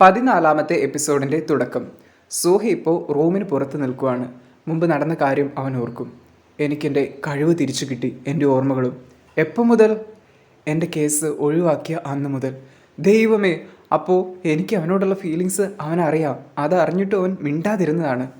പതിനാലാമത്തെ എപ്പിസോഡിന്റെ തുടക്കം. സൂഹ ഇപ്പോൾ റൂമിന് പുറത്ത് നിൽക്കുവാണ്. മുമ്പ് നടന്ന കാര്യം അവൻ ഓർക്കും. എനിക്കെന്റെ കഴിവ് തിരിച്ചു കിട്ടി എന്റെ ഓർമ്മകളും. എപ്പോൾ മുതൽ? എന്റെ കേസ് ഒഴിവാക്കിയ അന്ന് മുതൽ. ദൈവമേ അപ്പോൾ എനിക്ക് അവനോടുള്ള ഫീലിങ്സ് അവനറിയാം. അത് അറിഞ്ഞിട്ട് അവൻ മിണ്ടാതിരുന്നതാണ്.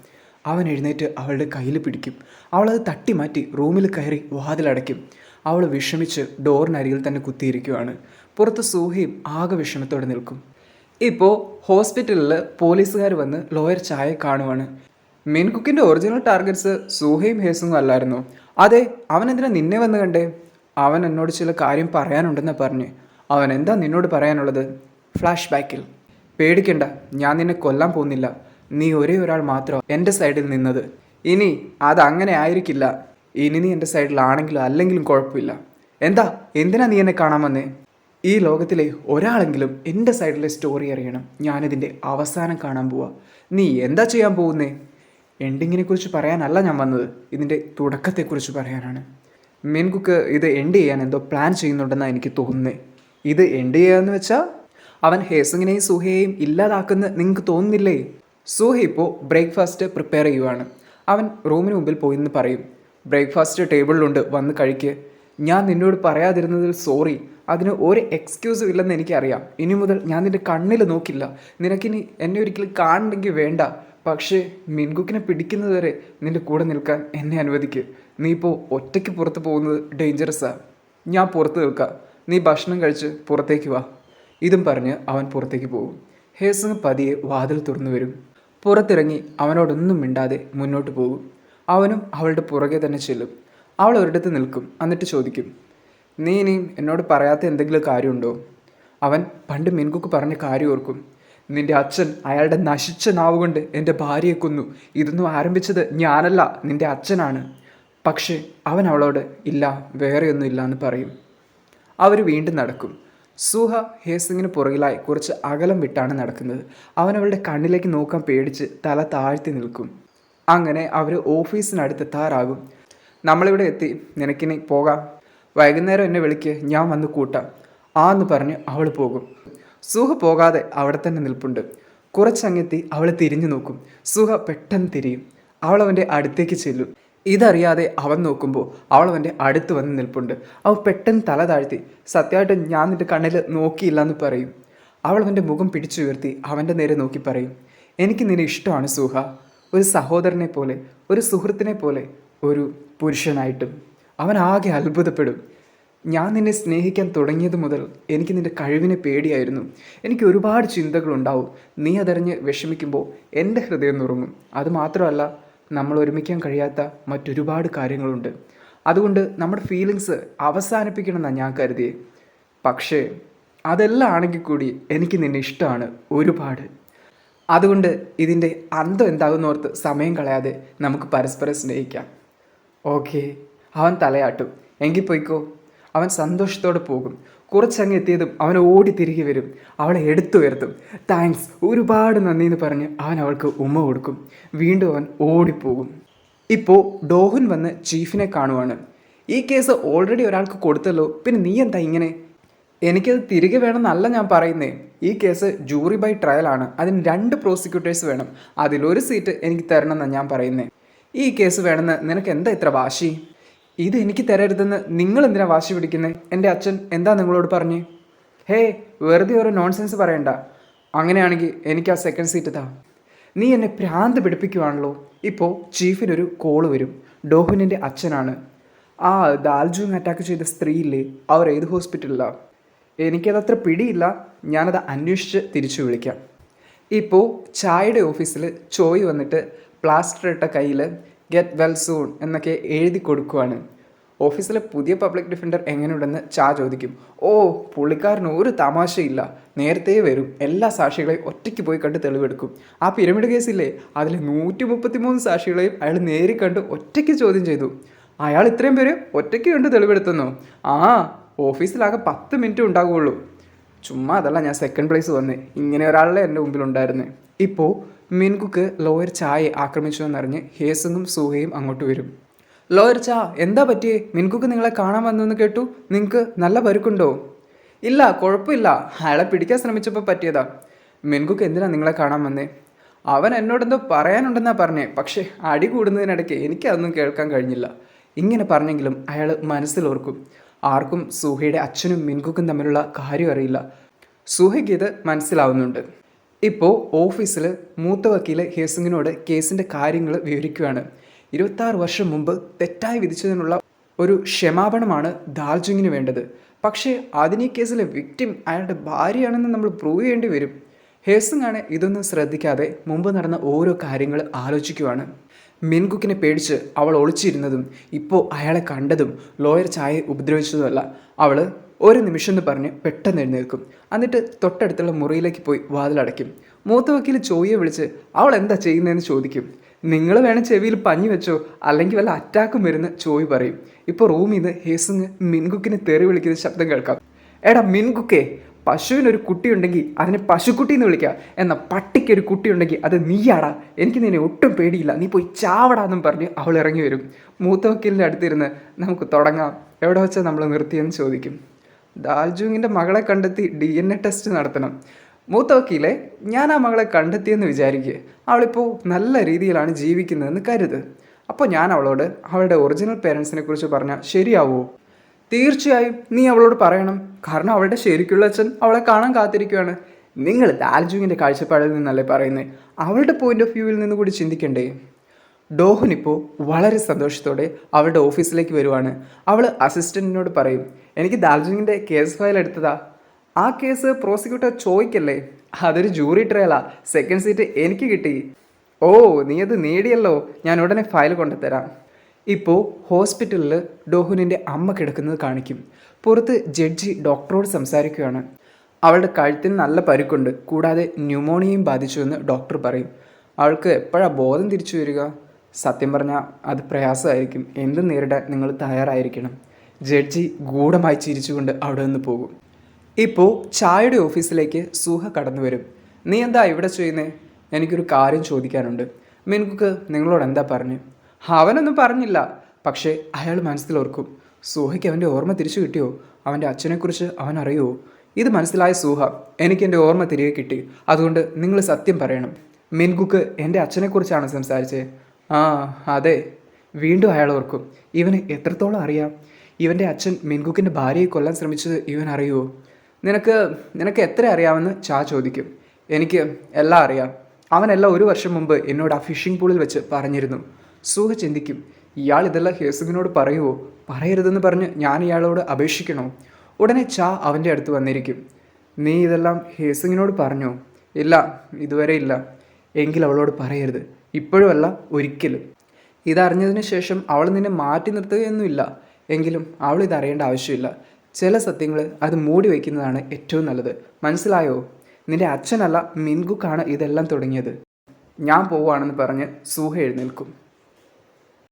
അവൻ എഴുന്നേറ്റ് അവളുടെ കയ്യിൽ പിടിക്കും. അവളത് തട്ടി മാറ്റി റൂമിൽ കയറി വാതിലടയ്ക്കും. അവൾ വിഷമിച്ച് ഡോറിനരികിൽ തന്നെ കുത്തിയിരിക്കുവാണ്. പുറത്ത് സൂഹയും ആകെ വിഷമത്തോടെ നിൽക്കും. ഇപ്പോൾ ഹോസ്പിറ്റലിൽ പോലീസുകാർ വന്ന് ലോയർ ചായ കാണുവാണ്. മീൻകുക്കിന്റെ ഒറിജിനൽ ടാർഗറ്റ്സ് സൂഹയും ഹേസും അല്ലായിരുന്നു? അതെ അവൻ എന്തിനാ നിന്നെ വന്ന് കണ്ടേ? അവൻ എന്നോട് ചില കാര്യം പറയാനുണ്ടെന്ന് പറഞ്ഞ്. അവൻ എന്താ നിന്നോട് പറയാനുള്ളത്? ഫ്ലാഷ് ബാക്കിൽ പേടിക്കണ്ട ഞാൻ നിന്നെ കൊല്ലാൻ പോകുന്നില്ല. നീ ഒരേ ഒരാൾ മാത്രം എന്റെ സൈഡിൽ നിന്നത്. ഇനി അത് അങ്ങനെ ആയിരിക്കില്ല. ഇനി നീ എന്റെ സൈഡിലാണെങ്കിലും അല്ലെങ്കിലും കുഴപ്പമില്ല. എന്താ? എന്തിനാ നീ എന്നെ കാണാൻ വന്നേ? ഈ ലോകത്തിലെ ഒരാളെങ്കിലും എന്റെ സൈഡിലെ സ്റ്റോറി അറിയണം. ഞാനിതിന്റെ അവസാനം കാണാൻ പോവാ. നീ എന്താ ചെയ്യാൻ പോകുന്നേ? എൻഡിങ്ങിനെ കുറിച്ച് പറയാനല്ല ഞാൻ വന്നത്. ഇതിന്റെ തുടക്കത്തെക്കുറിച്ച് പറയാനാണ്. മെൻകുക്ക് ഇത് എൻഡ് ചെയ്യാൻ എന്തോ പ്ലാൻ ചെയ്യുന്നുണ്ടെന്നാണ് എനിക്ക് തോന്നുന്നത് ഇത് എൻഡ് ചെയ്യാന്ന് വെച്ചാൽ അവൻ ഹേസിങ്ങിനെയും സുഹയെയും ഇല്ലാതാക്കുന്ന നിങ്ങൾക്ക് തോന്നുന്നില്ലേ? സുഹ ഇപ്പോൾ ബ്രേക്ക്ഫാസ്റ്റ് പ്രിപ്പയർ ചെയ്യുവാണ്. അവൻ റൂമിന് മുമ്പിൽ പോയി എന്ന് പറയും ബ്രേക്ക്ഫാസ്റ്റ് ടേബിളിലുണ്ട് വന്ന് കഴിക്ക്. ഞാൻ നിന്നോട് പറയാതിരുന്നതിൽ സോറി അതിന് ഒരു എക്സ്ക്യൂസും ഇല്ലെന്ന് എനിക്കറിയാം. ഇനി മുതൽ ഞാൻ നിന്റെ കണ്ണിൽ നോക്കില്ല. നിനക്കിനി എന്നെ ഒരിക്കലും കാണണമെങ്കിൽ വേണ്ട. പക്ഷേ മിൻകുക്കിനെ പിടിക്കുന്നതുവരെ നിന്റെ കൂടെ നിൽക്കാൻ എന്നെ അനുവദിക്കുക നീ ഇപ്പോൾ ഒറ്റയ്ക്ക് പുറത്ത് പോകുന്നത് ആണ്. ഞാൻ പുറത്ത് നിൽക്കാം. നീ ഭക്ഷണം കഴിച്ച് പുറത്തേക്ക് വാ. ഇതും പറഞ്ഞ് അവൻ പുറത്തേക്ക് പോകും. ഹേസങ് പതിയെ വാതിൽ തുറന്നു വരും. പുറത്തിറങ്ങി അവനോടൊന്നും മിണ്ടാതെ മുന്നോട്ട് പോകും. അവനും അവളുടെ പുറകെ തന്നെ ചെല്ലും. അവൾ ഒരിടത്ത് നിൽക്കും. എന്നിട്ട് ചോദിക്കും നീ ഇനി എന്നോട് പറയാത്ത എന്തെങ്കിലും കാര്യമുണ്ടോ? അവൻ പണ്ട് മിൻകുക്ക് പറഞ്ഞ കാര്യം ഓർക്കും. നിന്റെ അച്ഛൻ അയാളുടെ നശിച്ച നാവ് കൊണ്ട് എന്റെ ഭാര്യയെ കൊന്നു. ഇതൊന്നും ആരംഭിച്ചത് ഞാനല്ല നിന്റെ അച്ഛനാണ്. പക്ഷേ അവൻ അവളോട് ഇല്ല വേറെയൊന്നും ഇല്ല എന്ന് പറയും. അവർ വീണ്ടും നടക്കും. സുഹ ഹേസിങ്ങിന് പുറകിലായി കുറച്ച് അകലം വിട്ടാണ് നടക്കുന്നത്. അവൻ അവളുടെ കണ്ണിലേക്ക് നോക്കാൻ പേടിച്ച് തല താഴ്ത്തി നിൽക്കും. അങ്ങനെ അവർ ഓഫീസിനടുത്ത് എത്താറാകും. നമ്മളിവിടെ എത്തി. നിനക്കിനി പോകാം. വൈകുന്നേരം എന്നെ വിളിക്ക് ഞാൻ വന്ന് കൂട്ടാം. ആ എന്ന് പറഞ്ഞ് അവൾ പോകും. സുഹ പോകാതെ അവിടെ തന്നെ നിൽപ്പുണ്ട്. കുറച്ചങ്ങെത്തി അവൾ തിരിഞ്ഞു നോക്കും. സുഹ പെട്ടെന്ന് തിരിയും. അവൾ അവന്റെ അടുത്തേക്ക് ചെല്ലും. ഇതറിയാതെ അവൻ നോക്കുമ്പോൾ അവൾ അവന്റെ അടുത്ത് വന്ന് നിൽപ്പുണ്ട്. അവൻ പെട്ടെന്ന് തല താഴ്ത്തി സത്യമായിട്ട് ഞാൻ നിന്റെ കണ്ണിൽ നോക്കിയില്ല എന്ന് പറയും. അവൾ അവന്റെ മുഖം പിടിച്ചുയർത്തി അവന്റെ നേരെ നോക്കി പറയും എനിക്ക് നിന്നെ ഇഷ്ടമാണ് സുഹ. ഒരു സഹോദരനെ പോലെ ഒരു സുഹൃത്തിനെ പോലെ ഒരു പുരുഷനായിട്ടും. അവൻ ആകെ അത്ഭുതപ്പെടും. ഞാൻ നിന്നെ സ്നേഹിക്കാൻ തുടങ്ങിയത് മുതൽ എനിക്ക് നിന്റെ കഴിവിനെ പേടിയായിരുന്നു. എനിക്ക് ഒരുപാട് ചിന്തകളുണ്ടാവും. നീ അതറിഞ്ഞ് വിഷമിക്കുമ്പോൾ എന്റെ ഹൃദയം നുറുങ്ങും. അതുമാത്രമല്ല നമ്മൾ ഒരുമിക്കാൻ കഴിയാത്ത മറ്റൊരുപാട് കാര്യങ്ങളുണ്ട്. അതുകൊണ്ട് നമ്മുടെ ഫീലിങ്സ് അവസാനിപ്പിക്കണമെന്നാണ് ഞാൻ കരുതിയേ. പക്ഷേ അതെല്ലാം ആണെങ്കിൽ കൂടി എനിക്ക് നിന്നെ ഇഷ്ടമാണ് ഒരുപാട്. അതുകൊണ്ട് ഇതിന്റെ അന്തം എന്താകുന്നോർത്ത് സമയം കളയാതെ നമുക്ക് പരസ്പരം സ്നേഹിക്കാം. ഓക്കെ. അവൻ തലയാട്ടും. എങ്കിൽ പോയിക്കോ അവൻ സന്തോഷത്തോടെ പോകും. കുറച്ചങ്ങ് എത്തിയതും അവൻ ഓടി തിരികെ വരും. അവളെ എടുത്തു വരുത്തും താങ്ക്സ് ഒരുപാട് നന്ദി എന്ന് പറഞ്ഞ് അവൻ അവൾക്ക് ഉമ്മ കൊടുക്കും. വീണ്ടും അവൻ ഓടിപ്പോകും. ഇപ്പോൾ ഡോഹൻ വന്ന് ചീഫിനെ കാണുവാണ്. ഈ കേസ് ഓൾറെഡി ഒരാൾക്ക് കൊടുത്തല്ലോ. പിന്നെ നീ എന്താ ഇങ്ങനെ? എനിക്കത് തിരികെ വേണമെന്നല്ല ഞാൻ പറയുന്നേ. ഈ കേസ് ജൂറി ബൈ ട്രയലാണ് അതിന് രണ്ട് പ്രോസിക്യൂട്ടേഴ്സ് വേണം. അതിലൊരു സീറ്റ് എനിക്ക് തരണമെന്നാണ് ഞാൻ പറയുന്നേ. ഈ കേസ് വേണമെന്ന് നിനക്ക് എന്താ ഇത്ര വാശി? ഇത് എനിക്ക് തരരുതെന്ന് നിങ്ങൾ എന്തിനാ വാശി പിടിക്കുന്നത് എന്റെ അച്ഛൻ എന്താ നിങ്ങളോട് പറഞ്ഞ്? ഹേ വെറുതെ ഒരു നോൺസെൻസ് പറയണ്ട. അങ്ങനെയാണെങ്കിൽ എനിക്ക് ആ സെക്കൻഡ് സീറ്റ് താ. നീ എന്നെ ഭ്രാന്ത് പിടിപ്പിക്കുവാണല്ലോ. ഇപ്പോൾ ചീഫിനൊരു കോൾ വരും. ഡോഹുനിന്റെ അച്ഛനാണ്. ആ ദാൽജൂങ് അറ്റാക്ക് ചെയ്ത സ്ത്രീയില്ലേ? അവർ ഏത് ഹോസ്പിറ്റലിലാണ് എനിക്കതത്ര പിടിയില്ല. ഞാനത് അന്വേഷിച്ച് തിരിച്ചു വിളിക്കാം. ഇപ്പോൾ ചായയുടെ ഓഫീസിൽ ചോയ് വന്നിട്ട് പ്ലാസ്റ്റർ ഇട്ട കയ്യിൽ ഗെറ്റ് വെൽ സൂൺ എന്നൊക്കെ എഴുതി കൊടുക്കുവാണ്. ഓഫീസിലെ പുതിയ പബ്ലിക് ഡിഫൻഡർ എങ്ങനെയുണ്ടെന്ന് ചാ ചോദിക്കും. ഓ പുള്ളിക്കാരന് ഒരു തമാശയില്ല. നേരത്തെ വരും. എല്ലാ സാക്ഷികളെയും ഒറ്റയ്ക്ക് പോയി കണ്ട് തെളിവെടുക്കും. ആ പിരമിഡ് കേസില്ലേ അതിൽ നൂറ്റി മുപ്പത്തി മൂന്ന് സാക്ഷികളെയും അയാൾ നേരിൽ കണ്ട് ഒറ്റയ്ക്ക് ചോദ്യം ചെയ്തു. അയാൾ ഇത്രയും പേര് ഒറ്റയ്ക്ക് കണ്ട് തെളിവെടുത്തുന്നു? ആ ഓഫീസിലാകെ പത്ത് മിനിറ്റ് ഉണ്ടാകുള്ളൂ ചുമ്മാ അതല്ല ഞാൻ സെക്കൻഡ് പ്ലേസ് വന്നേ. ഇങ്ങനെ ഒരാളെ എന്റെ മുമ്പിൽ ഉണ്ടായിരുന്നേ. ഇപ്പോൾ മിൻകുക്ക് ലോയർ ചായെ ആക്രമിച്ചു എന്നറിഞ്ഞ് ഹേസങ്ങും സൂഹയും അങ്ങോട്ട് വരും. ലോയർ ചാ എന്താ പറ്റിയേ? മിൻകുക്ക് നിങ്ങളെ കാണാൻ വന്നെന്ന് കേട്ടു. നിങ്ങൾക്ക് നല്ല പരുക്കുണ്ടോ? ഇല്ല കുഴപ്പമില്ല. അയാളെ പിടിക്കാൻ ശ്രമിച്ചപ്പോൾ പറ്റിയതാ. മിൻകുക്ക് എന്തിനാ നിങ്ങളെ കാണാൻ വന്നേ? അവൻ എന്നോടെന്തോ പറയാനുണ്ടെന്നാ പറഞ്ഞേ. പക്ഷേ അടി കൂടുന്നതിനിടയ്ക്ക് എനിക്കതൊന്നും കേൾക്കാൻ കഴിഞ്ഞില്ല. ഇങ്ങനെ പറഞ്ഞെങ്കിലും അയാൾ മനസ്സിലോർക്കും ആർക്കും സുഹയുടെ അച്ഛനും മിൻകുക്കും തമ്മിലുള്ള കാര്യം അറിയില്ല. സുഹയ്ക്ക് ഇത് മനസ്സിലാവുന്നുണ്ട്. ഇപ്പോൾ ഓഫീസിൽ മൂത്ത വക്കീൽ ഹേസിങ്ങിനോട് കേസിന്റെ കാര്യങ്ങൾ വിവരിക്കുകയാണ്. ഇരുപത്താറ് വർഷം മുമ്പ് തെറ്റായി വിധിച്ചതിനുള്ള ഒരു ക്ഷമാപണമാണ് ദാൽജിങ്ങിന് വേണ്ടത്. പക്ഷേ അതിന് ഈ കേസിലെ വിക്ടിം അയാളുടെ ഭാര്യയാണെന്ന് നമ്മൾ പ്രൂവ് ചെയ്യേണ്ടി വരും. ഹേസിംഗ് ആണ് ഇതൊന്നും ശ്രദ്ധിക്കാതെ മുമ്പ് നടന്ന ഓരോ കാര്യങ്ങൾ ആലോചിക്കുവാണ്. മിൻകുക്കിനെ പേടിച്ച് അവൾ ഒളിച്ചിരുന്നതും ഇപ്പോൾ അയാളെ കണ്ടതും ലോയർ ചായ ഉപദ്രവിച്ചതുമല്ല. അവൾ ഒരു നിമിഷം എന്ന് പറഞ്ഞ് പെട്ടെന്ന് എഴുന്നേൽക്കും. എന്നിട്ട് തൊട്ടടുത്തുള്ള മുറിയിലേക്ക് പോയി വാതിലടയ്ക്കും. മൂത്ത വക്കീൽ ചോയെ വിളിച്ച് അവൾ എന്താ ചെയ്യുന്നതെന്ന് ചോദിക്കും. നിങ്ങൾ വേണം ചെവിയിൽ പഞ്ഞു വെച്ചോ അല്ലെങ്കിൽ വല്ല അറ്റാക്കും വരുന്ന ചോയ് പറയും. ഇപ്പോൾ റൂമിൽ നിന്ന് ഹേസിങ് മിൻകുക്കിനെ തെറി വിളിക്കുന്ന ശബ്ദം കേൾക്കാം. എടാ മിൻകുക്കേ പശുവിനൊരു കുട്ടിയുണ്ടെങ്കിൽ അതിനെ പശുക്കുട്ടി എന്ന് വിളിക്കുക എന്നാൽ പട്ടിക്കൊരു കുട്ടിയുണ്ടെങ്കിൽ അത് നീയാടാ. എനിക്ക് നിന്നെ ഒട്ടും പേടിയില്ല. നീ പോയി ചാവടാ ചാവടാന്നും പറഞ്ഞ് അവൾ ഇറങ്ങി വരും. മൂത്ത വക്കീലിന്റെ അടുത്തിരുന്ന് നമുക്ക് തുടങ്ങാം. എവിടെ വെച്ചാൽ നമ്മൾ നിർത്തിയെന്ന് ചോദിക്കും. ദാൽജുങ്ങിന്റെ മകളെ കണ്ടെത്തി ഡി എൻ എ ടെസ്റ്റ് നടത്തണം. മൂത്ത വക്കീലെ ഞാൻ ആ മകളെ കണ്ടെത്തിയെന്ന് വിചാരിക്കുക അവളിപ്പോൾ നല്ല രീതിയിലാണ് ജീവിക്കുന്നതെന്ന് കരുത്. അപ്പോൾ ഞാൻ അവളോട് അവളുടെ ഒറിജിനൽ പേരൻസിനെ കുറിച്ച് പറഞ്ഞാൽ ശരിയാവുമോ തീർച്ചയായും നീ അവളോട് പറയണം. കാരണം അവളുടെ ശരിക്കുള്ള അച്ഛൻ അവളെ കാണാൻ കാത്തിരിക്കുകയാണ് നിങ്ങൾ ദാൽജുങ്ങിന്റെ കാഴ്ചപ്പാടിൽ നിന്നല്ലേ പറയുന്നത് അവളുടെ പോയിന്റ് ഓഫ് വ്യൂവിൽ നിന്ന് കൂടി ചിന്തിക്കണ്ടേ? ഡോഹൻ ഇപ്പോൾ വളരെ സന്തോഷത്തോടെ അവളുടെ ഓഫീസിലേക്ക് വരുവാണ്. അവൾ അസിസ്റ്റന്റിനോട് പറയും എനിക്ക് ദാർജിലിങ്ങിന്റെ കേസ് ഫയൽ എടുത്തതാ. ആ കേസ് പ്രോസിക്യൂട്ടർ ചോദിക്കല്ലേ? അതൊരു ജൂറി ട്രയലാ. സെക്കൻഡ് സീറ്റ് എനിക്ക് കിട്ടി. ഓ നീ അത് നേടിയല്ലോ. ഞാൻ ഉടനെ ഫയൽ കൊണ്ടുതരാം ഇപ്പോൾ ഹോസ്പിറ്റലിൽ ഡോഹുനിന്റെ അമ്മ കിടക്കുന്നത് കാണിക്കും. പുറത്ത് ജഡ്ജി ഡോക്ടറോട് സംസാരിക്കുകയാണ്. അവളുടെ കഴുത്തിന് നല്ല പരുക്കുണ്ട്. കൂടാതെ ന്യൂമോണിയയും ബാധിച്ചുവെന്ന് ഡോക്ടർ പറയും. അവൾക്ക് എപ്പോഴാണ് ബോധം തിരിച്ചു വരിക? സത്യം പറഞ്ഞാൽ അത് പ്രയാസമായിരിക്കും. എന്ത് നേരിടാൻ നിങ്ങൾ തയ്യാറായിരിക്കണം? ജഡ്ജി ഗൂഢമായി ചിരിച്ചുകൊണ്ട് അവിടെ നിന്ന് പോകും. ഇപ്പോൾ ചായയുടെ ഓഫീസിലേക്ക് സുഹ കടന്നു വരും. നീ എന്താ ഇവിടെ ചെയ്യുന്നേ? എനിക്കൊരു കാര്യം ചോദിക്കാനുണ്ട്. മിൻകുക്ക് നിങ്ങളോട് എന്താ പറഞ്ഞു? അവനൊന്നും പറഞ്ഞില്ല. പക്ഷേ അയാൾ മനസ്സിൽ ഓർക്കും. സൂഹയ്ക്ക് അവന്റെ ഓർമ്മ തിരിച്ചു കിട്ടിയോ? അവന്റെ അച്ഛനെക്കുറിച്ച് അവൻ അറിയുമോ ഇത് മനസ്സിലായ സൂഹ എനിക്ക് എന്റെ ഓർമ്മ തിരികെ കിട്ടി. അതുകൊണ്ട് നിങ്ങൾ സത്യം പറയണം. മിൻകുക്ക് എന്റെ അച്ഛനെക്കുറിച്ചാണ് സംസാരിച്ചത് ആ അതെ. വീണ്ടും അയാൾ ഓർക്കും ഇവന് എത്രത്തോളം അറിയാം? ഇവന്റെ അച്ഛൻ മിൻകുക്കിന്റെ ഭാര്യയെ കൊല്ലാൻ ശ്രമിച്ചത് ഇവൻ അറിയുമോ നിനക്ക് നിനക്ക് എത്ര അറിയാമെന്ന് ചാ ചോദിക്കും. എനിക്ക് എല്ലാം അറിയാം. അവനെല്ലാം ഒരു വർഷം മുമ്പ് എന്നോട് ആ ഫിഷിംഗ് പൂളിൽ വെച്ച് പറഞ്ഞിരുന്നു. സൂഹ ചിന്തിക്കും ഇയാൾ ഇതെല്ലാം ഹേസുവിനോട് പറയുമോ പറയരുതെന്ന് പറഞ്ഞ് ഞാൻ ഇയാളോട് അപേക്ഷിക്കണോ? ഉടനെ ചാ അവന്റെ അടുത്ത് വന്നിരിക്കും നീ ഇതെല്ലാം ഹേസുഖിനോട് പറഞ്ഞോ? ഇല്ല ഇതുവരെ ഇല്ല. എങ്കിൽ അവളോട് പറയരുത്. ഇപ്പോഴുമല്ല ഒരിക്കലും. ഇതറിഞ്ഞതിന് ശേഷം അവൾ നിന്നെ മാറ്റി നിർത്തുകയൊന്നുമില്ല. എങ്കിലും അവൾ ഇതറിയേണ്ട ആവശ്യമില്ല. ചില സത്യങ്ങൾ അത് മൂടി വയ്ക്കുന്നതാണ് ഏറ്റവും നല്ലത്. മനസ്സിലായോ? നിന്റെ അച്ഛനല്ല മിൻകുക്കാണ് ഇതെല്ലാം തുടങ്ങിയത്. ഞാൻ പോവുകയാണെന്ന് പറഞ്ഞ് സൂഹ എഴുന്നേൽക്കും.